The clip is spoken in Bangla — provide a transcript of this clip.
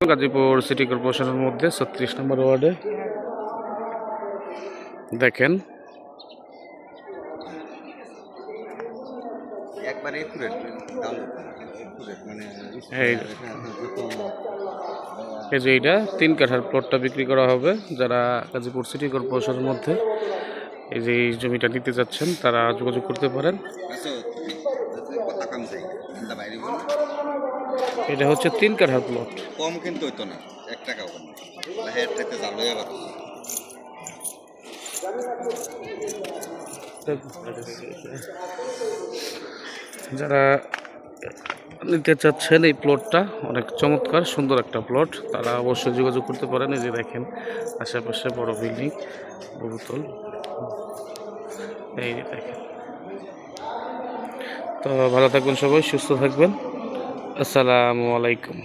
গাজীপুর সিটি কর্পোরেশনের মধ্যে ছত্রিশ নম্বর ওয়ার্ডে। দেখেন। মানে এই এই যে এইটা তিন কাঠার প্লটটা বিক্রি করা হবে যারা গাজীপুর সিটি কর্পোরেশনের মধ্যে এই যে এই জমিটা নিতে যাচ্ছেন তারা যোগাযোগ করতে পারেন। এটা হচ্ছে তিন কাঠার প্লট কম কিন্তু হইতো না এক টাকাও হেড থেকে হয়ে যারা নিতে চাচ্ছেন এই প্লটটা অনেক চমৎকার সুন্দর একটা প্লট তারা অবশ্যই যোগাযোগ করতে পারেন এই যে দেখেন আশেপাশে বড় বিল্ডিং বহুতল। এই দেখেন। তো ভালো থাকবেন সবাই সুস্থ থাকবেন। আসসালামু আলাইকুম।